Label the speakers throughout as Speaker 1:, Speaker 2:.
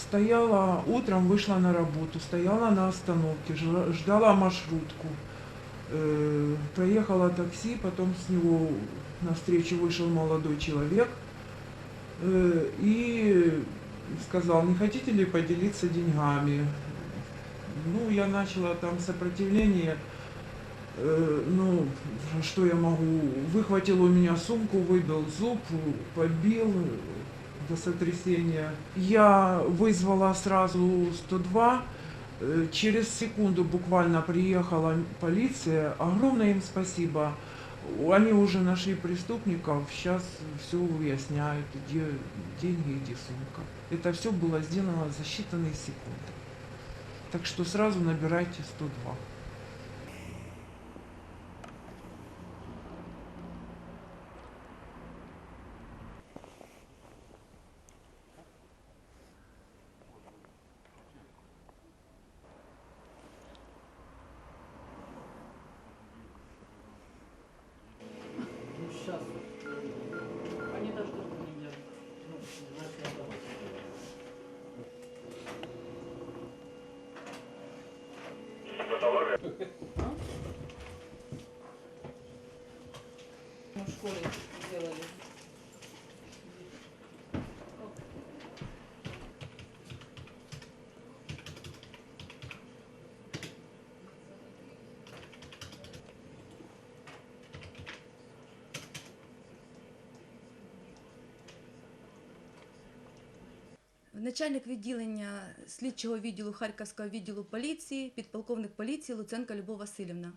Speaker 1: Стояла, утром вышла на работу, стояла на остановке, ждала маршрутку. Э, Проехала такси, потом с него навстречу вышел молодой человек э, и сказал, не хотите ли поделиться деньгами? Ну, я начала там сопротивление, Э, ну, что я могу? Выхватил у меня сумку, выбил зуб, побил э, до сотрясения. Я вызвала сразу 102. Э, Через секунду буквально приехала полиция. Огромное им спасибо. Они уже нашли преступников, сейчас все выясняют, где деньги, где сумка. Это все было сделано за считанные секунды. Так что сразу набирайте 102.
Speaker 2: Мы Ну, школе
Speaker 3: Начальник відділення слідчого відділу Харківського відділу поліції, підполковник поліції Луценко Любов Васильівна.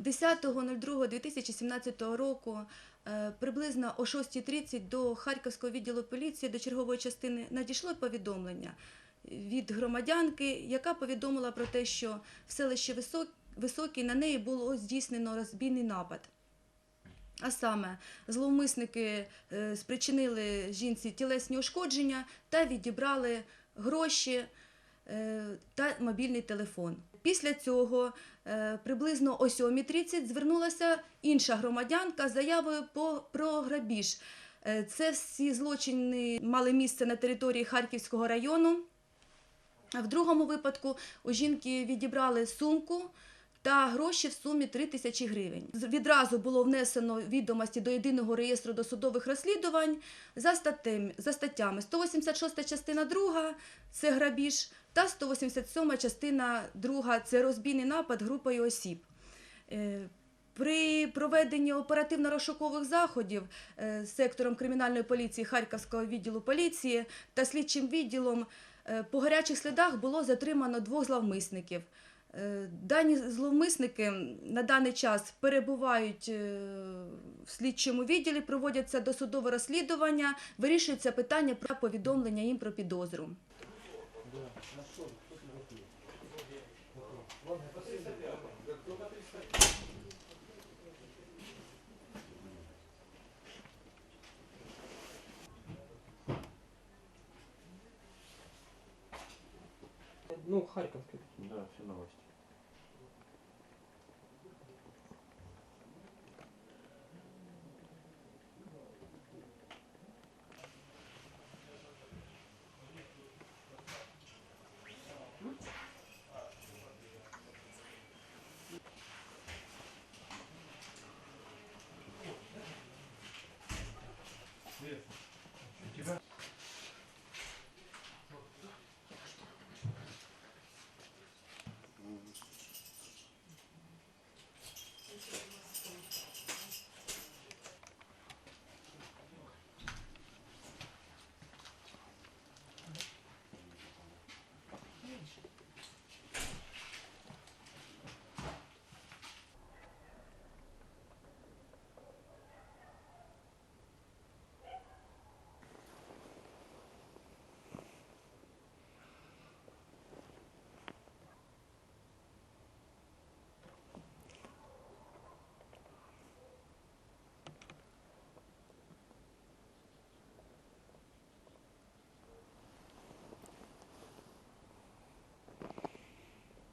Speaker 3: 10.02.2017 року е, приблизно о 6.30 до Харківського відділу поліції до чергової частини надійшло повідомлення від громадянки, яка повідомила про те, що в селищі Висок- Високий на неї було здійснено розбійний напад. А саме, зловмисники е, спричинили жінці тілесні ушкодження та відібрали гроші е, та мобільний телефон. Після цього е, приблизно о 7.30 звернулася інша громадянка з заявою про грабіж. Це всі злочини мали місце на території Харківського району. В другому випадку у жінки відібрали сумку та гроші в сумі 3 тисячі гривень. Відразу було внесено відомості до єдиного реєстру досудових розслідувань за, статтем, за статтями 186 частина 2 – це грабіж, та 187 частина 2 – це розбійний напад групою осіб. Е, При проведенні оперативно-розшукових заходів е, сектором кримінальної поліції Харківського відділу поліції та слідчим відділом е, по гарячих слідах було затримано двох зловмисників. Е, Дані зловмисники на даний час перебувають е, в слідчому відділі, проводяться досудове розслідування, вирішується питання про повідомлення їм про підозру.
Speaker 4: Ну, Харьковский.
Speaker 5: Да, все новости.